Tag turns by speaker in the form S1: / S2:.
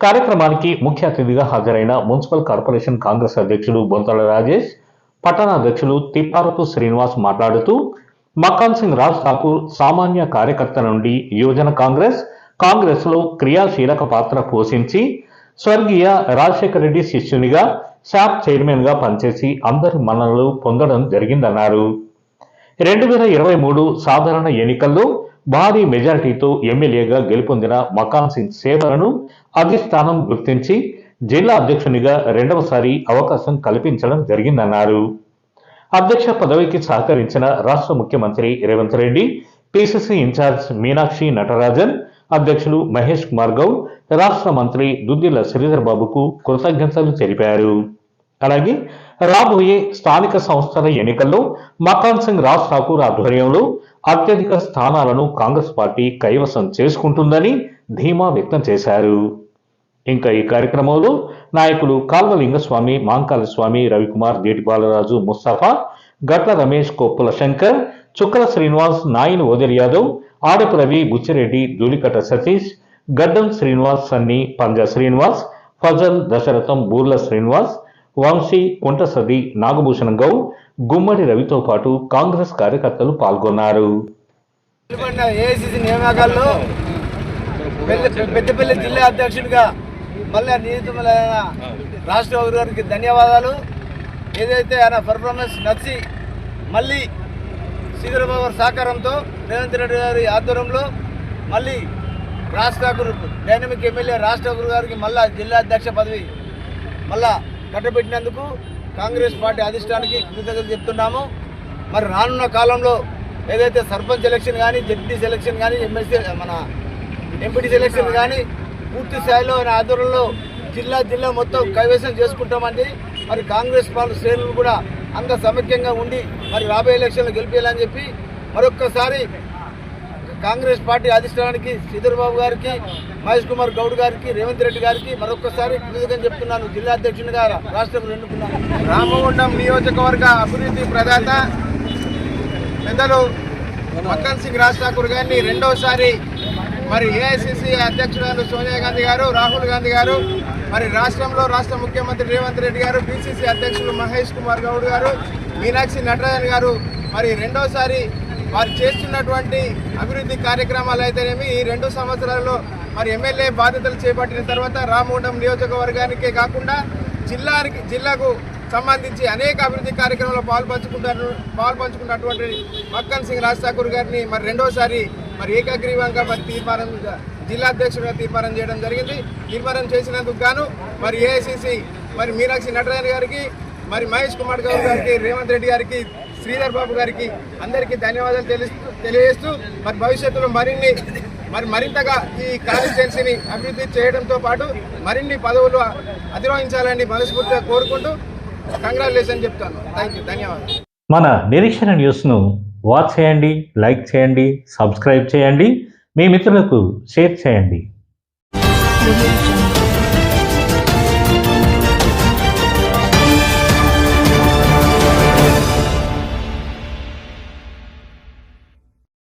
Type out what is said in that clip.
S1: కార్యక్రమానికి ముఖ్య అతిథిగా హాజరైన మున్సిపల్ కార్పొరేషన్ కాంగ్రెస్ అధ్యక్షుడు బొంతల రాజేష్ పట్టణ అధ్యక్షులు తిప్పారపు శ్రీనివాస్ మాట్లాడుతూ మకాన్ సింగ్ రాజ్ ఠాకూర్ సామాన్య కార్యకర్త నుండి యువజన కాంగ్రెస్ కాంగ్రెస్లో క్రియాశీలక పాత్ర పోషించి స్వర్గీయ రాజశేఖర రెడ్డి శిష్యునిగా షాప్ చైర్మన్గా పనిచేసి అందరి మన్ననలు పొందడం జరిగిందన్నారు. రెండు వేల ఇరవై మూడు సాధారణ ఎన్నికల్లో భారీ మెజారిటీతో ఎమ్మెల్యేగా గెలుపొందిన మకాన్ సింగ్ సేవలను అధిష్టానం గుర్తించి జిల్లా అధ్యక్షునిగా రెండవసారి అవకాశం కల్పించడం జరిగిందన్నారు. అధ్యక్ష పదవికి సహకరించిన రాష్ట్ర ముఖ్యమంత్రి రేవంత్ రెడ్డి పిసిసి ఇన్ఛార్జ్ మీనాక్షి నటరాజన్ అధ్యక్షులు మహేష్ కుమార్ గౌడ్ రాష్ట్ర మంత్రి దుద్దిల శ్రీధర్ బాబుకు కృతజ్ఞతలు తెలిపారు. అలాగే రాబోయే స్థానిక సంస్థల ఎన్నికల్లో మకాన్ సింగ్ రాజ్ ఠాకూర్ ఆధ్వర్యంలో అత్యధిక స్థానాలను కాంగ్రెస్ పార్టీ కైవసం చేసుకుంటుందని ధీమా వ్యక్తం చేశారు. ఇంకా ఈ కార్యక్రమంలో నాయకులు కాల్వ లింగస్వామి మాంకాల స్వామి రవికుమార్ దేటి బాలరాజు ముస్తఫా గట్ల రమేష్ కొప్పుల శంకర్ చుక్కల శ్రీనివాస్ నాయన్ ఓదర్ యాదవ్ ఆడపు రవి బుచ్చిరెడ్డి ధూళికట సతీష్ గడ్డం శ్రీనివాస్ సన్ని పంజా శ్రీనివాస్ ఫజల్ దశరథం బూర్ల శ్రీనివాస్ వంశీ కుంటసది నాగభూషణ్ గౌడ్ గుమ్మడి రవితో పాటు కాంగ్రెస్ కార్యకర్తలు పాల్గొన్నారు.
S2: నియామకాల్లో పెద్ద పెద్దపల్లి జిల్లా అధ్యక్షుడిగా మళ్ళీ నియోజకమైన రాష్ట్ర గౌరవ గారికి ధన్యవాదాలు. ఏదైతే ఆయన పర్ఫార్మెన్స్ నచ్చి మళ్ళీ శ్రీధరబాబు గారి సహకారంతో రేవంత్ రెడ్డి గారి ఆధ్వర్యంలో మళ్ళీ రాష్ట్ర ఠాకూర్ డైనమిక్ ఎమ్మెల్యే రాష్ట్ర ఠాకూర్ గారికి మళ్ళా జిల్లా అధ్యక్ష పదవి మళ్ళా కట్టబెట్టినందుకు కాంగ్రెస్ పార్టీ అధిష్టానికి కృతజ్ఞతలు చెప్తున్నాము. మరి రానున్న కాలంలో ఏదైతే సర్పంచ్ ఎలక్షన్ కానీ జడ్పీ సెలక్షన్ కానీ ఎమ్మెల్సీ మన ఎంపీటీ సెలక్షన్ కానీ పూర్తి స్థాయిలో ఆయన ఆధ్వర్యంలో జిల్లా జిల్లా మొత్తం కైవసం చేసుకుంటామండి. మరి కాంగ్రెస్ పార్టీ శ్రేణులు కూడా అంత సమైక్యంగా ఉండి మరి రాబోయే ఎలక్షన్లు గెలిపేయాలని చెప్పి మరొక్కసారి కాంగ్రెస్ పార్టీ అధిష్టానానికి శ్రీధర్బాబు గారికి మహేష్ కుమార్ గౌడ్ గారికి రేవంత్ రెడ్డి గారికి మరొకసారి కృతజ్ఞతలు చెప్తున్నాను. జిల్లా అధ్యక్షునిగా రాష్ట్రం ఎన్నుకున్నాను. రామగుండం నియోజకవర్గ అభివృద్ధి ప్రదాత పెద్దలు మక్కన్ సింగ్ రాజ్ ఠాకూర్ గారిని రెండోసారి మరి ఏఐసిసి అధ్యక్షురాలు సోనియా గాంధీ గారు రాహుల్ గాంధీ గారు మరి రాష్ట్రంలో రాష్ట్ర ముఖ్యమంత్రి రేవంత్ రెడ్డి గారు బీసీసీ అధ్యక్షులు మహేష్ కుమార్ గౌడ్ గారు మీనాక్షి నటరాజన్ గారు మరి రెండోసారి వారు చేస్తున్నటువంటి అభివృద్ధి కార్యక్రమాలు అయితేనేమి ఈ రెండు సంవత్సరాల్లో మరి ఎమ్మెల్యే బాధ్యతలు చేపట్టిన తర్వాత రామగుండం నియోజకవర్గానికే కాకుండా జిల్లాకి జిల్లాకు సంబంధించి అనేక అభివృద్ధి కార్యక్రమాల్లో పాల్పంచుకుంటారు పాల్పంచుకున్నటువంటి మక్కన్ సింగ్ రాజ్ ఠాకూర్ గారిని మరి రెండోసారి మరి ఏకగ్రీవంగా మరి తీర్మానం జిల్లా అధ్యక్షుడిగా తీర్మానం చేయడం జరిగింది. తీర్మానం చేసినందుకు గాను మరి ఏఐసిసి మరి మీనాక్షి నటరాజన్ గారికి మరి మహేష్ కుమార్ గౌడ్ గారికి రేవంత్ రెడ్డి గారికి శ్రీధర్ బాబు గారికి అందరికీ ధన్యవాదాలు తెలుస్తూ తెలియజేస్తూ మరి భవిష్యత్తులో మరిన్ని మరి మరింతగా ఈ కాన్స్టిట్యున్సీని అభివృద్ధి చేయడంతో పాటు మరిన్ని పదవులు అధిరోహించాలని మనస్ఫూర్తిగా కోరుకుంటూ కంగ్రాచులేషన్ చెప్తాను. థ్యాంక్ యూ ధన్యవాదాలు.
S1: మన నిరీక్షణ న్యూస్ను వాచ్ చేయండి లైక్ చేయండి సబ్స్క్రైబ్ చేయండి. మీ మిత్రులకు షేర్ చేయండి.